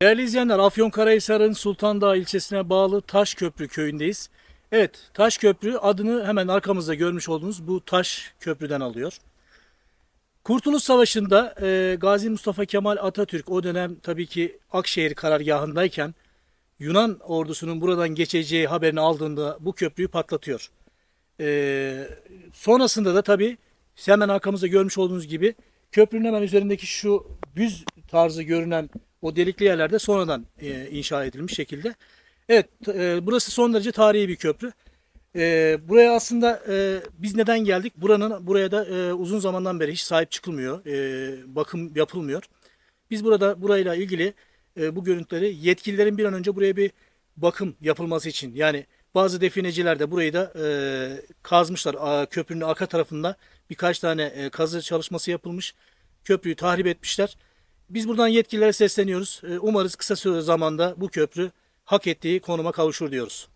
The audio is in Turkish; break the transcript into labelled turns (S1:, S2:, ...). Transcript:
S1: Değerli izleyenler, Afyonkarahisar'ın Sultandağ ilçesine bağlı Taşköprü köyündeyiz. Evet, Taşköprü adını hemen arkamızda görmüş olduğunuz bu taş köprüden alıyor. Kurtuluş Savaşı'nda e, Gazi Mustafa Kemal Atatürk o dönem tabii ki Akşehir karargahındayken Yunan ordusunun buradan geçeceği haberini aldığında bu köprüyü patlatıyor. E, sonrasında da tabii hemen arkamızda görmüş olduğunuz gibi köprünün hemen üzerindeki şu büz tarzı görünen o delikli yerlerde sonradan e, inşa edilmiş şekilde. Evet, e, burası son derece tarihi bir köprü. E, buraya aslında e, biz neden geldik? Buranın buraya da e, uzun zamandan beri hiç sahip çıkılmıyor, e, bakım yapılmıyor. Biz burada burayla ilgili e, bu görüntüleri yetkililerin bir an önce buraya bir bakım yapılması için yani bazı defineciler de burayı da e, kazmışlar. A, köprünün arka tarafında birkaç tane e, kazı çalışması yapılmış. Köprüyü tahrip etmişler. Biz buradan yetkililere sesleniyoruz. E, umarız kısa süre zamanda bu köprü hak ettiği konuma kavuşur diyoruz.